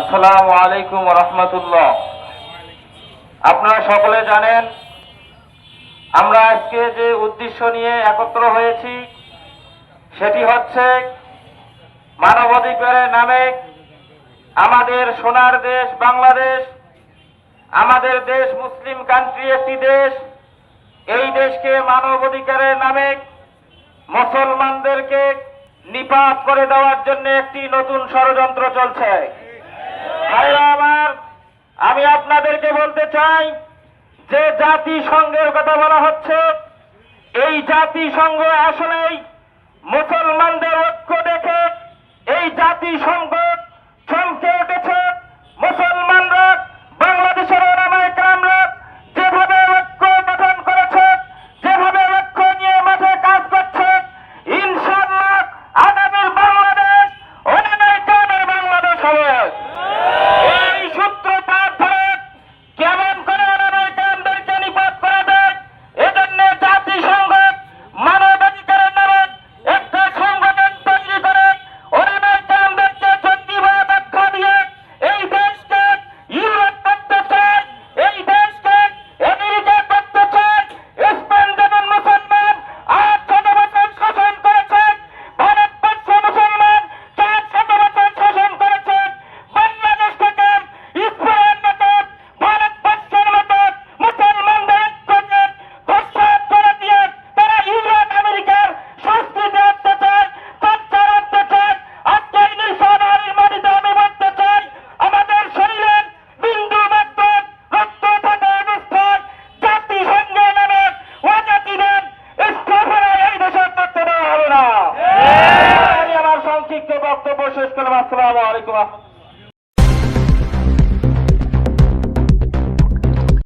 আসসালামু আলাইকুম রহমতুল্লাহ। আপনারা সকলে জানেন, আমরা আজকে যে উদ্দেশ্য নিয়ে একত্র হয়েছি, সেটি হচ্ছে মানবাধিকারের নামে আমাদের সোনার দেশ বাংলাদেশ, আমাদের দেশ মুসলিম কান্ট্রি একটি দেশ, এই দেশকে মানবাধিকারের নামে মুসলমানদেরকে নিপাত করে দেওয়ার জন্য একটি নতুন ষড়যন্ত্র চলছে। আমার, আমি আপনাদেরকে বলতে চাই যে জাতিসংঘের কথা বলা হচ্ছে। এই জাতিসংঘ আসলেই মুসলমানদের ঐক্য দেখে এই জাতিসংঘ শেষ করলাম আসসালামু আলাইকুম।